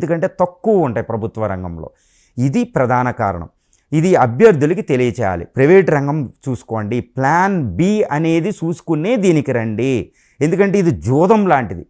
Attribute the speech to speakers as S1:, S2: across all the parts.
S1: ఎందుకంటే తక్కువ ఉంటాయి ప్రభుత్వ రంగంలో. ఇది ప్రధాన కారణం. ఇది అభ్యర్థులకి తెలియచేయాలి. ప్రైవేట్ రంగం చూసుకోండి. ప్లాన్ బి అనేది చూసుకునే దీనికి రండి. ఎందుకంటే ఇది జోదం లాంటిది.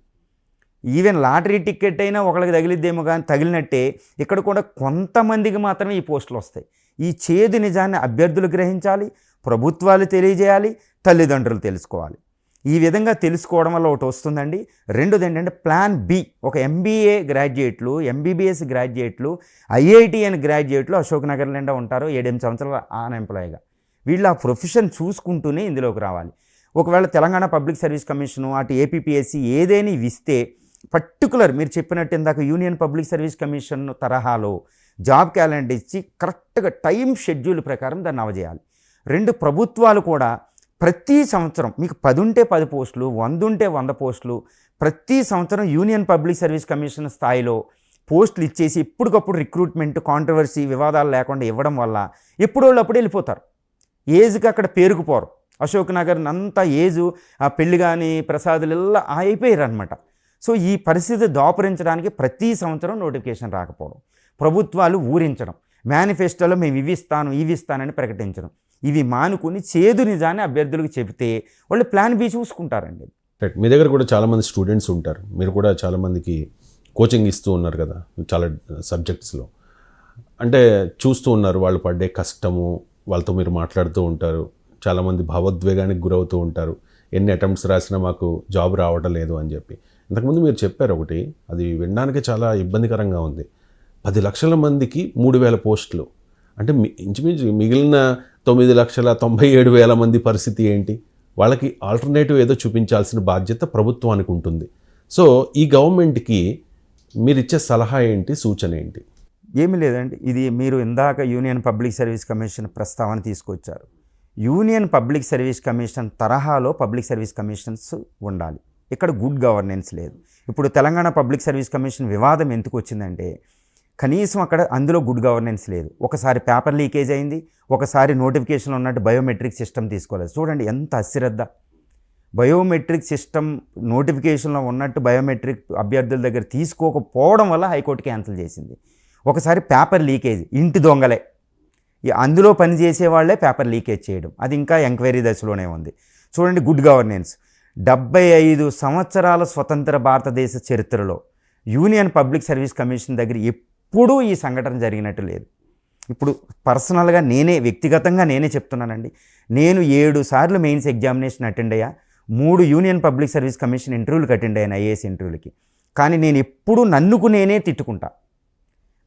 S1: ఈవెన్ లాటరీ టికెట్ అయినా ఒకళ్ళకి తగిలిద్దేమో కానీ తగిలినట్టే ఇక్కడ కూడా కొంతమందికి మాత్రమే ఈ పోస్టులు వస్తాయి. ఈ చేదు నిజాన్ని అభ్యర్థులు గ్రహించాలి ప్రభుత్వాలు తెలియజేయాలి తల్లిదండ్రులు తెలుసుకోవాలి. ఈ విధంగా తెలుసుకోవడం వల్ల ఒకటి వస్తుందండి. రెండోది ఏంటంటే ప్లాన్ బి. ఒక ఎంబీఏ గ్రాడ్యుయేట్లు ఎంబీబీఎస్ గ్రాడ్యుయేట్లు ఐఐటిఎన్ గ్రాడ్యుయేట్లు అశోక్ నగర్ నిండా ఉంటారు. ఏడెనిమిది సంవత్సరాల అన్ఎంప్లాయ్గా వీళ్ళు ఆ ప్రొఫెషన్ చూసుకుంటూనే ఇందులోకి రావాలి. ఒకవేళ తెలంగాణ పబ్లిక్ సర్వీస్ కమిషను అటు ఏపీపీఎస్సి ఏదైనా ఇస్తే పర్టికులర్ మీరు చెప్పినట్టు ఇందాక యూనియన్ పబ్లిక్ సర్వీస్ కమిషన్ తరహాలో జాబ్ క్యాలెండర్ ఇచ్చి కరెక్ట్గా టైం షెడ్యూల్ ప్రకారం దాన్ని అవజేయాలి రెండు ప్రభుత్వాలు కూడా ప్రతి సంవత్సరం మీకు పది ఉంటే పది పోస్టులు వంద ఉంటే వంద పోస్టులు ప్రతి సంవత్సరం యూనియన్ పబ్లిక్ సర్వీస్ కమిషన్ స్థాయిలో పోస్టులు ఇచ్చేసి ఎప్పటికప్పుడు రిక్రూట్మెంట్ కాంట్రవర్సీ వివాదాలు లేకుండా ఇవ్వడం వల్ల ఎప్పుడోళ్ళప్పుడు వెళ్ళిపోతారు. ఏజ్కి అక్కడ పేరుకుపోరు. అశోక్ నగర్ అంతా ఏజు ఆ పెళ్ళి కానీ ప్రసాదులు ఇలా అయిపోయారు అనమాట సో ఈ పరిస్థితి దాపురించడానికి ప్రతి సంవత్సరం నోటిఫికేషన్ రాకపోవడం. ప్రభుత్వాలు ఊరించడం మేనిఫెస్టోలో మేము ఇవి ఇస్తాను ఇవి ఇస్తానని ప్రకటించడం. ఇవి మానుకుని చేదు నిజాన్ని అభ్యర్థులకు చెబితే వాళ్ళు ప్లాన్ బి చూసుకుంటారండి.
S2: మీ దగ్గర కూడా చాలామంది స్టూడెంట్స్ ఉంటారు. మీరు కూడా చాలామందికి కోచింగ్ ఇస్తూ ఉన్నారు కదా చాలా సబ్జెక్ట్స్లో. అంటే చూస్తూ ఉన్నారు వాళ్ళు పడ్డే కష్టము వాళ్ళతో మీరు మాట్లాడుతూ ఉంటారు. చాలామంది భావోద్వేగానికి గురవుతూ ఉంటారు. ఎన్ని అటెంప్ట్స్ రాసినా మాకు జాబ్ రావడం లేదు అని చెప్పి. ఇంతకుముందు మీరు చెప్పారు ఒకటి అది వినడానికి చాలా ఇబ్బందికరంగా ఉంది. పది లక్షల మందికి మూడు వేల పోస్టులు. అంటే ఇంచుమించు మిగిలిన తొమ్మిది లక్షల తొంభై ఏడు వేల మంది పరిస్థితి ఏంటి? వాళ్ళకి ఆల్టర్నేటివ్ ఏదో చూపించాల్సిన బాధ్యత ప్రభుత్వానికి ఉంటుంది. సో ఈ గవర్నమెంట్కి మీరు ఇచ్చే సలహా ఏంటి? సూచన ఏంటి?
S1: ఏమి లేదండి. ఇది మీరు ఇందాక యూనియన్ పబ్లిక్ సర్వీస్ కమిషన్ ప్రస్తావన తీసుకొచ్చారు. యూనియన్ పబ్లిక్ సర్వీస్ కమిషన్ తరహాలో పబ్లిక్ సర్వీస్ కమిషన్స్ ఉండాలి. ఇక్కడ గుడ్ గవర్నెన్స్ లేదు. ఇప్పుడు తెలంగాణ పబ్లిక్ సర్వీస్ కమిషన్ వివాదం ఎందుకు వచ్చిందంటే కనీసం అక్కడ అందులో గుడ్ గవర్నెన్స్ లేదు. ఒకసారి పేపర్ లీకేజ్ అయింది ఒకసారి నోటిఫికేషన్ ఉన్నట్టు బయోమెట్రిక్ సిస్టమ్ తీసుకోలేదు. చూడండి ఎంత అశ్రద్ధ. బయోమెట్రిక్ సిస్టమ్ నోటిఫికేషన్లో ఉన్నట్టు బయోమెట్రిక్ అభ్యర్థుల దగ్గర తీసుకోకపోవడం వల్ల హైకోర్టు క్యాన్సిల్ చేసింది. ఒకసారి పేపర్ లీకేజ్ ఇంటి దొంగలే. అందులో పనిచేసే వాళ్ళే పేపర్ లీకేజ్ చేయడం. అది ఇంకా ఎంక్వైరీ దశలోనే ఉంది. చూడండి గుడ్ గవర్నెన్స్ డెబ్బై ఐదు సంవత్సరాల స్వతంత్ర భారతదేశ చరిత్రలో యూనియన్ పబ్లిక్ సర్వీస్ కమిషన్ దగ్గర ఎప్పుడూ ఈ సంఘటన జరిగినట్టు లేదు. ఇప్పుడు పర్సనల్గా నేనే వ్యక్తిగతంగా నేనే చెప్తున్నానండి. నేను ఏడు సార్లు మెయిన్స్ ఎగ్జామినేషన్ అటెండ్ అయ్యా. మూడు యూనియన్ పబ్లిక్ సర్వీస్ కమిషన్ ఇంటర్వ్యూలకు అటెండ్ అయ్యాను ఐఏఎస్ ఇంటర్వ్యూలకి. కానీ నేను ఎప్పుడూ నన్నుకు నేనే తిట్టుకుంటా.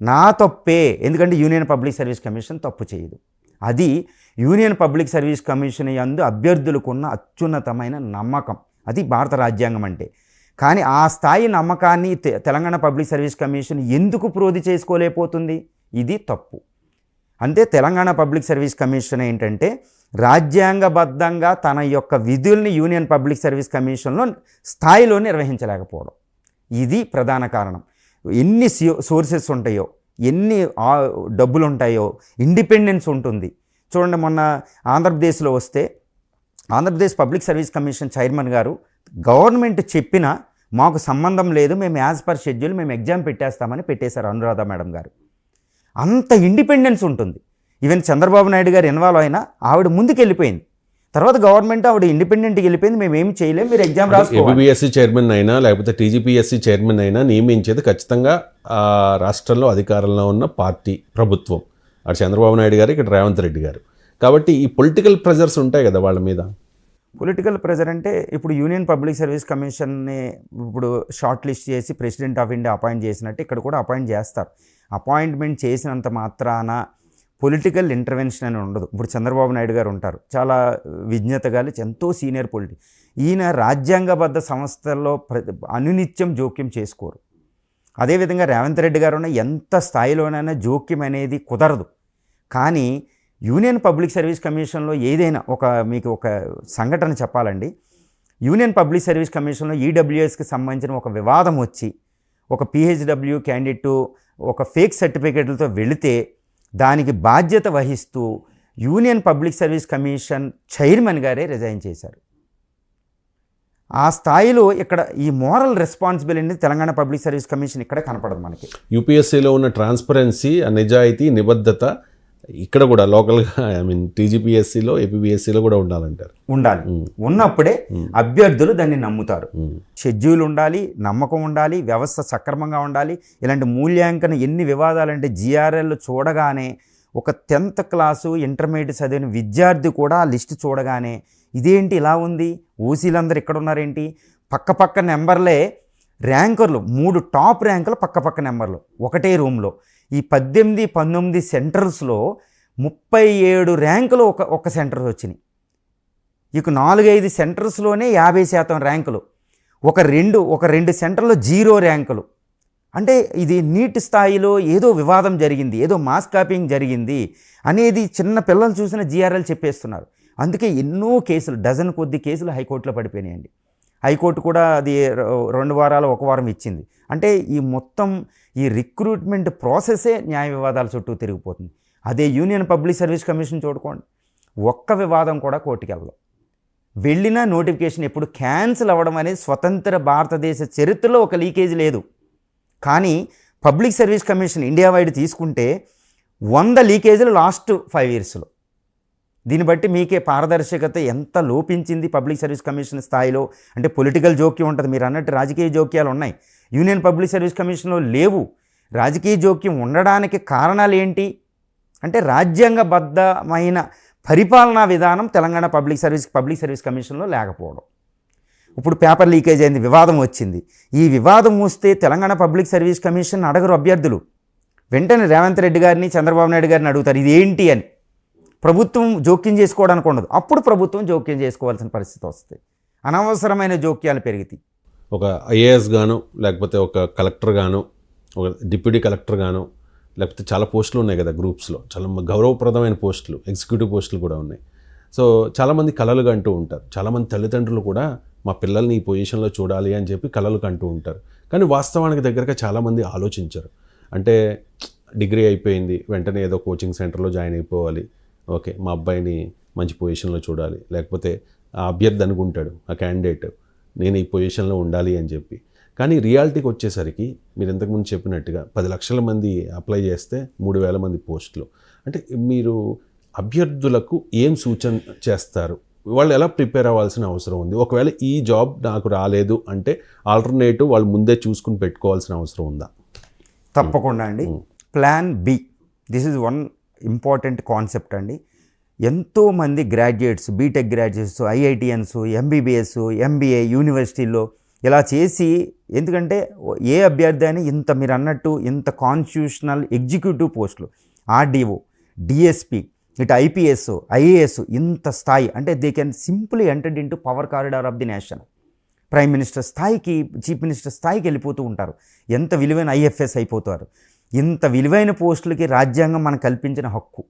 S1: నా తప్పే. ఎందుకంటే యూనియన్ పబ్లిక్ సర్వీస్ కమిషన్ తప్పు చేయదు. అది యూనియన్ పబ్లిక్ సర్వీస్ కమిషన్ యందు అభ్యర్థులకు ఉన్న అత్యున్నతమైన నమ్మకం. అది భారత రాజ్యాంగం అంటే. కానీ ఆ స్థాయి నమ్మకాన్ని తె- తెలంగాణ పబ్లిక్ సర్వీస్ కమిషన్ ఎందుకు ప్రోధి చేసుకోలేకపోతుంది? ఇది తప్పు. అంటే తెలంగాణ పబ్లిక్ సర్వీస్ కమిషన్ ఏంటంటే రాజ్యాంగబద్ధంగా తన యొక్క విధుల్ని యూనియన్ పబ్లిక్ సర్వీస్ కమిషన్లో స్థాయిలో నిర్వహించలేకపోవడం. ఇది ప్రధాన కారణం. ఎన్ని సోర్సెస్ ఉంటాయో ఎన్ని డబ్బులు ఉంటాయో ఇండిపెండెన్స్ ఉంటుంది. చూడండి మొన్న ఆంధ్రప్రదేశ్లో వస్తే Andhra Pradesh public service commission chairman గారు గవర్నమెంట్ చెప్పినా మాకు సంబంధం లేదు మేము యాజ్ పర్ షెడ్యూల్ మేము ఎగ్జామ్ పెట్టేస్తామని పెట్టేశారు అనురాధ మేడం గారు. అంత ఇండిపెండెన్స్ ఉంటుంది. ఈవెన్ చంద్రబాబు నాయుడు గారు ఇన్వాల్వ్ అయినా ఆవిడ ముందుకు వెళ్ళిపోయింది తర్వాత గవర్నమెంట్ ఆవిడ ఇండిపెండెంట్కి వెళ్ళిపోయింది మేము ఏమి చేయలేము మీరు ఎగ్జామ్
S2: ఏబిబిఎస్సి చైర్మన్ అయినా లేకపోతే టీజీపీఎస్సీ చైర్మన్ అయినా నియమించేది ఖచ్చితంగా ఆ రాష్ట్రంలో అధికారంలో ఉన్న పార్టీ ప్రభుత్వం. అటు చంద్రబాబు నాయుడు గారు ఇక్కడ రేవంత్ రెడ్డి గారు. కాబట్టి ఈ పొలిటికల్ ప్రెజర్స్ ఉంటాయి కదా వాళ్ళ మీద.
S1: పొలిటికల్ ప్రెజర్ అంటే ఇప్పుడు యూనియన్ పబ్లిక్ సర్వీస్ కమిషన్ని ఇప్పుడు షార్ట్ లిస్ట్ చేసి ప్రెసిడెంట్ ఆఫ్ ఇండియా అపాయింట్ చేసినట్టు ఇక్కడ కూడా అపాయింట్ చేస్తారు. అపాయింట్మెంట్ చేసినంత మాత్రాన పొలిటికల్ ఇంటర్వెన్షన్ అని ఉండదు. ఇప్పుడు చంద్రబాబు నాయుడు గారు ఉంటారు. చాలా విజ్ఞత గాలి ఎంతో సీనియర్ పొలిటి ఈయన రాజ్యాంగబద్ధ సంస్థల్లో ప్ర అనునిత్యం జోక్యం చేసుకోరు. అదేవిధంగా రేవంత్ రెడ్డి గారు ఉన్న ఎంత స్థాయిలోనైనా జోక్యం అనేది కుదరదు. కానీ యూనియన్ పబ్లిక్ సర్వీస్ కమిషన్లో ఏదైనా ఒక మీకు ఒక సంఘటన చెప్పాలండి. యూనియన్ పబ్లిక్ సర్వీస్ కమిషన్లో ఈడబ్ల్యూఎస్కి సంబంధించిన ఒక వివాదం వచ్చి ఒక పిహెచ్డబ్ల్యూ క్యాండిడేట్ ఒక ఫేక్ సర్టిఫికేట్లతో వెళితే దానికి బాధ్యత వహిస్తూ union public service commission chairman గారే రిజైన్ చేశారు. ఆ స్థాయిలో ఇక్కడ ఈ moral responsibility Telangana public service commission ఇక్కడ కనపడదు మనకి.
S2: యూపీఎస్సీలో ఉన్న ట్రాన్స్పరెన్సీ ఆ నిజాయితీ నిబద్ధత ఇక్కడ కూడా లోకల్గా ఐ మీన్ టీజీపీఎస్సీలో ఏపీబీఎస్సీలో కూడా ఉండాలంటారు.
S1: ఉండాలి. ఉన్నప్పుడే అభ్యర్థులు దాన్ని నమ్ముతారు.
S2: మ్మ్.
S1: షెడ్యూల్ ఉండాలి నమ్మకం ఉండాలి వ్యవస్థ సక్రమంగా ఉండాలి. ఇలాంటి మూల్యాంకన ఎన్ని వివాదాలంటే జిఆర్ఎల్ చూడగానే ఒక టెన్త్ క్లాసు ఇంటర్మీడియట్ చదివిన విద్యార్థి కూడా ఆ లిస్ట్ చూడగానే ఇదేంటి ఇలా ఉంది? ఓసీలందరూ ఇక్కడ ఉన్నారేంటి? పక్క పక్క నెంబర్లే ర్యాంకర్లు మూడు టాప్ ర్యాంకులు పక్క పక్క నెంబర్లు ఒకటే రూమ్లో ఈ పద్దెనిమిది పంతొమ్మిది సెంటర్స్లో ముప్పై ఏడు ర్యాంకులు ఒక ఒక సెంటర్ వచ్చినాయి. ఇక నాలుగైదు సెంటర్స్లోనే యాభై శాతం ర్యాంకులు. ఒక రెండు ఒక రెండు సెంటర్లో జీరో ర్యాంకులు. అంటే ఇది నీట్ స్థాయిలో ఏదో వివాదం జరిగింది ఏదో మాస్ కాపింగ్ జరిగింది అనేది చిన్న పిల్లలు చూసిన జీఆర్ఎల్ చెప్పేస్తున్నారు. అందుకే ఎన్నో కేసులు డజన్ కొద్ది కేసులు హైకోర్టులో పడిపోయినాయండి. హైకోర్టు కూడా అది రెండు వారాలు ఒక వారం ఇచ్చింది. అంటే ఈ మొత్తం ఈ రిక్రూట్మెంట్ ప్రాసెసే న్యాయ వివాదాల చుట్టూ తిరిగిపోతుంది. అదే యూనియన్ పబ్లిక్ సర్వీస్ కమిషన్ చూడుకోండి. ఒక్క వివాదం కూడా కోర్టుకి వెళ్ళదు వెళ్ళిన నోటిఫికేషన్ ఎప్పుడు క్యాన్సిల్ అవ్వడం అనేది స్వతంత్ర భారతదేశ చరిత్రలో ఒక లీకేజ్ లేదు. కానీ public service commission India wide తీసుకుంటే వంద లీకేజీలు లాస్ట్ ఫైవ్ ఇయర్స్లో. దీన్ని బట్టి మీకే పారదర్శకత ఎంత లోపించింది పబ్లిక్ సర్వీస్ కమిషన్ స్థాయిలో? అంటే పొలిటికల్ జోక్యం ఉంటుంది. మీరు అన్నట్టు రాజకీయ జోక్యాలు ఉన్నాయి. యూనియన్ పబ్లిక్ సర్వీస్ కమిషన్లో లేవు. రాజకీయ జోక్యం ఉండడానికి కారణాలు ఏంటి? అంటే రాజ్యాంగబద్ధమైన పరిపాలనా విధానం Telangana public service public service కమిషన్లో లేకపోవడం. ఇప్పుడు పేపర్ లీకేజ్ అయింది వివాదం వచ్చింది. ఈ వివాదం వస్తే తెలంగాణ పబ్లిక్ సర్వీస్ కమిషన్ అడగరు అభ్యర్థులు. వెంటనే రేవంత్ రెడ్డి గారిని చంద్రబాబు నాయుడు గారిని అడుగుతారు. ఇది ఏంటి అని. ప్రభుత్వం జోక్యం చేసుకోవడానికి ఉండదు. అప్పుడు ప్రభుత్వం జోక్యం చేసుకోవాల్సిన పరిస్థితి వస్తుంది. అనవసరమైన జోక్యాలు పెరిగితే
S2: ఒక ఐఏఎస్ గాను లేకపోతే ఒక కలెక్టర్ గాను ఒక డిప్యూటీ కలెక్టర్ గాను లేకపోతే చాలా పోస్టులు ఉన్నాయి కదా గ్రూప్స్లో. చాలా గౌరవప్రదమైన పోస్టులు ఎగ్జిక్యూటివ్ పోస్టులు కూడా ఉన్నాయి. సో చాలామంది కళలు అంటూ ఉంటారు. చాలామంది తల్లిదండ్రులు కూడా మా పిల్లల్ని ఈ పొజిషన్లో చూడాలి అని చెప్పి కళలు కంటూ ఉంటారు. కానీ వాస్తవానికి దగ్గరగా చాలామంది ఆలోచించరు. అంటే డిగ్రీ అయిపోయింది వెంటనే ఏదో కోచింగ్ సెంటర్లో జాయిన్ అయిపోవాలి. ఓకే మా అబ్బాయిని మంచి పొజిషన్లో చూడాలి. లేకపోతే ఆ అభ్యర్థి అనుకుంటాడు ఆ క్యాండిడేట్ నేను ఈ పొజిషన్లో ఉండాలి అని చెప్పి. కానీ రియాలిటీకి వచ్చేసరికి మీరు ఇంతకుముందు చెప్పినట్టుగా పది లక్షల మంది అప్లై చేస్తే మూడు వేల మంది పోస్టులు. అంటే మీరు అభ్యర్థులకు ఏం సూచన చేస్తారు? వాళ్ళు ఎలా ప్రిపేర్ అవ్వాల్సిన అవసరం ఉంది? ఒకవేళ ఈ జాబ్ నాకు రాలేదు అంటే ఆల్టర్నేటివ్ వాళ్ళు ముందే చూసుకుని పెట్టుకోవాల్సిన అవసరం ఉందా?
S1: తప్పకుండా అండి. Plan B. This is one important concept అండి. ఎంతోమంది graduates B Tech graduates IITians MBBS MBA యూనివర్సిటీల్లో ఇలా చేసి ఎందుకంటే ఏ అభ్యర్థి అయినా ఇంత మీరు అన్నట్టు ఇంత కాన్స్టిట్యూషనల్ ఎగ్జిక్యూటివ్ పోస్టులు ఆర్డీఓ డిఎస్పి ఇటు ఐపీఎస్ ఐఏఎస్ ఇంత స్థాయి అంటే they can simply entered into power corridor of the nation prime minister స్థాయికి చీఫ్ మినిస్టర్ స్థాయికి వెళ్ళిపోతూ ఉంటారు. ఎంత విలువైన ఐఎఫ్ఎస్ అయిపోతారు. ఇంత విలువైన పోస్టులకి రాజ్యాంగం మనకు కల్పించిన హక్కు.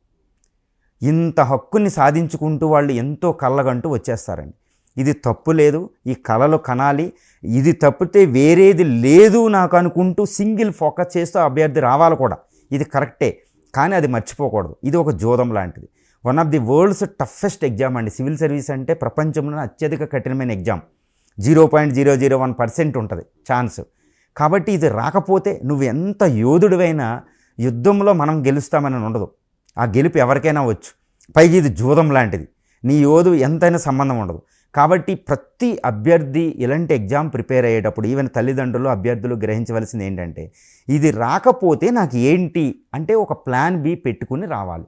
S1: ఇంత హక్కుని సాధించుకుంటూ వాళ్ళు ఎంతో కళ్ళగంటూ వచ్చేస్తారండి. ఇది తప్పు లేదు ఈ కళలు కనాలి ఇది తప్పితే వేరేది లేదు నాకు అనుకుంటూ సింగిల్ ఫోకస్ చేస్తూ అభ్యర్థి రావాలి కూడా. ఇది కరెక్టే కానీ అది మర్చిపోకూడదు. ఇది ఒక జోదం లాంటిది. One of the world's toughest exam అండి. సివిల్ సర్వీస్ అంటే ప్రపంచంలో అత్యధిక కఠినమైన exam zero point zero zero one percent ఉంటుంది. ఛాన్స్. కాబట్టి ఇది రాకపోతే నువ్వు ఎంత యోధుడివైనా యుద్ధంలో మనం గెలుస్తామని ఉండదు. ఆ గెలుపు ఎవరికైనా వచ్చు. పైకి ఇది జూదం లాంటిది. నీ యోధు ఎంతైనా సంబంధం ఉండదు. కాబట్టి ప్రతి అభ్యర్థి ఇలాంటి ఎగ్జామ్ ప్రిపేర్ అయ్యేటప్పుడు ఈవెన్ తల్లిదండ్రులు అభ్యర్థులు గ్రహించవలసింది ఏంటంటే ఇది రాకపోతే నాకు ఏంటి అంటే ఒక ప్లాన్ బి పెట్టుకుని రావాలి.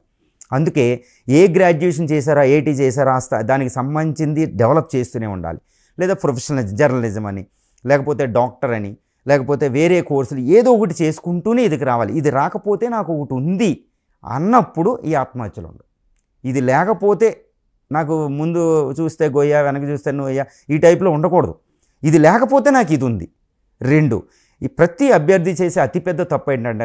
S1: అందుకే ఏ గ్రాడ్యుయేషన్ చేశారా ఏటీ చేశారా దానికి సంబంధించింది డెవలప్ చేస్తూనే ఉండాలి. లేదా ప్రొఫెషనల్ జర్నలిజం అని లేకపోతే డాక్టర్ అని లేకపోతే వేరే కోర్సులు ఏదో ఒకటి చేసుకుంటూనే ఇదికి రావాలి. ఇది రాకపోతే నాకు ఒకటి ఉంది అన్నప్పుడు ఈ ఆత్మహత్యలు ఉండవు. ఇది లేకపోతే నాకు ముందు చూస్తే గొయ్య వెనక చూస్తే నోయ్య ఈ టైప్లో ఉండకూడదు. ఇది లేకపోతే నాకు ఇది ఉంది. రెండు ఈ ప్రతి అభ్యర్థి చేసే అతిపెద్ద తప్పు ఏంటంటే